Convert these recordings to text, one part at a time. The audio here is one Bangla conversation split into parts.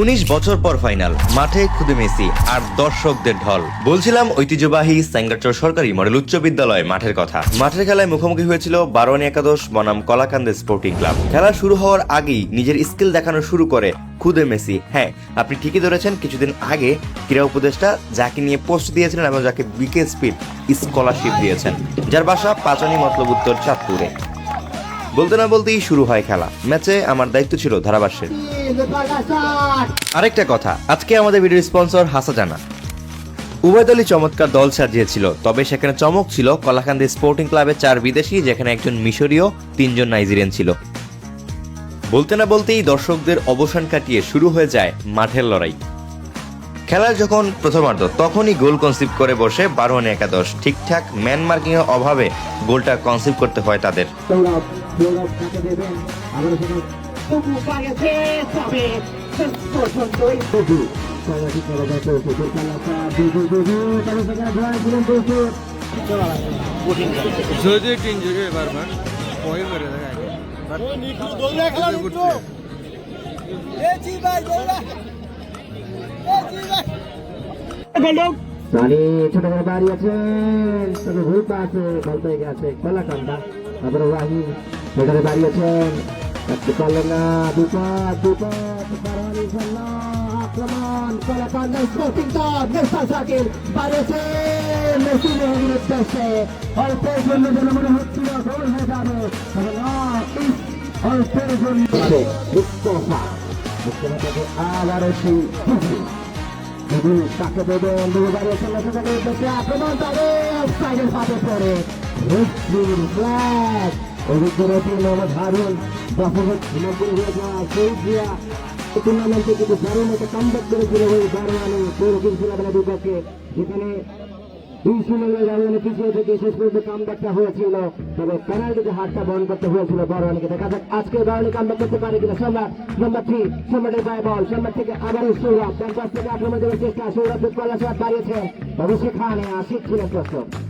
উনিশ বছর পর ফাইনাল। মাঠে খুদে মেসি আর দর্শকদের ঢল। বলছিলাম ঐতিহ্যবাহী স্যাঙ্গারচর সরকারি মডেল উচ্চ বিদ্যালয় মাঠের কথা। মাঠের খেলায় মুখোমুখি হয়েছিল বারোয়ানি একাদশ বনাম কলাকান্দে স্পোর্টিং ক্লাব। খেলা শুরু হওয়ার আগেই নিজের স্কিল দেখানো শুরু করে খুদে মেসি। হ্যাঁ আপনি ঠিকই ধরেছেন, কিছুদিন আগে ক্রীড়া উপদেষ্টা যাকে নিয়ে পোস্ট দিয়েছিলেন এবং যাকে বিকে স্পিড স্কলারশিপ দিয়েছেন, যার বাসা পাচনি মতলব উত্তর চাঁদপুরে। বলতে না বলতেই শুরু হয় খেলা। ম্যাচে আমার দায়িত্ব ছিল ধারাভাষ্যের। আরেকটা কথা, আজকে আমাদের ভিডিও স্পন্সর হাসাজানা উভয় দলই চমৎকার দল সাজিয়েছিল, তবে সেখানে চমক ছিল কলাকান্দি স্পোর্টিং ক্লাবের চার বিদেশি, যেখানে একজন মিশরীয়, তিনজন নাইজেরিয়ান ছিল। বলতে না বলতেই দর্শকদের অবসান কাটিয়ে শুরু হয়ে যায় মাঠের লড়াই। খেলার যখন প্রথমার্ধ তখনই গোল কনসিভ করে বসে বারোয়ানি একাদশ। ঠিকঠাক ম্যান মার্কিং এর অভাবে গোলটা কনসিভ করতে হয় তাদের। যদি বারবার দেয় রানী ছোট করে দাঁড়িয়েছেন তবে ভূত আছে বল পেয়ে গেছে কলাকান্দা তারপরে রাহিম সেখানে দাঁড়িয়েছেন একটু পারলেন বিপদ বিপদ বারোয়ারি খেলা আক্রমণ কলাকান্দা স্পোর্টিং দল নেশা সাকিব বাড়িয়েছে মেসি মেহেদির উদ্দেশ্যে অল্পের জন্য যেন মনে হচ্ছিল গোল হয়ে যাবে অল্পের জন্য মুস্তফা মুস্তফাকে আবারও সেই তাকে দেবেন দুবারে আক্রমণ তবে সাইডের পাতে পড়ে মুসলিম ফ্ল্যাগ অভিজ্ঞ নাম ধারণ দশক নব্বই হয়ে যাওয়া সেই টুর্নামেন্টে কিন্তু দারুণ একটা কামব্যাক করেছিল ওই দারোয়ানি পৌরকিন ছিলাবেলা বিপক্ষে যেখানে শূন্য দারোয়ানি পিছিয়ে থেকে শেষ পর্যন্ত কামব্যাকটা হয়েছিল। হয়েছিল দারোয়ানিকে দেখা যাক আজকে দারোয়ানি কামব্যাক করতে পারে কিনা। সম্রাট নম্বর থ্রি সম্রাটের পায়ে বল। সম্রাট থেকে আবারও সৌরভ। ডান পাশ থেকে আক্রমণ করার চেষ্টা। সেখানে আশিক ছিলেন বাড়িয়েছেন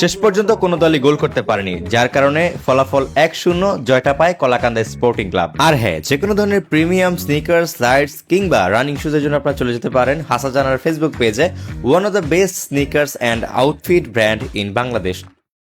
শেষ পর্যন্ত কোনো দলই গোল করতে পারেনি, যার কারণে ফলাফল এক শূন্য জয়টা পায় কলাকান্দা স্পোর্টিং ক্লাব। আর হ্যাঁ যে কোনো ধরনের প্রিমিয়াম স্নিকার্স, লাইটস কিংবা রানিং শুজের জন্য আপনারা চলে যেতে পারেন হাসাজানার ফেসবুক পেজে one of the best sneakers and outfit brand in Bangladesh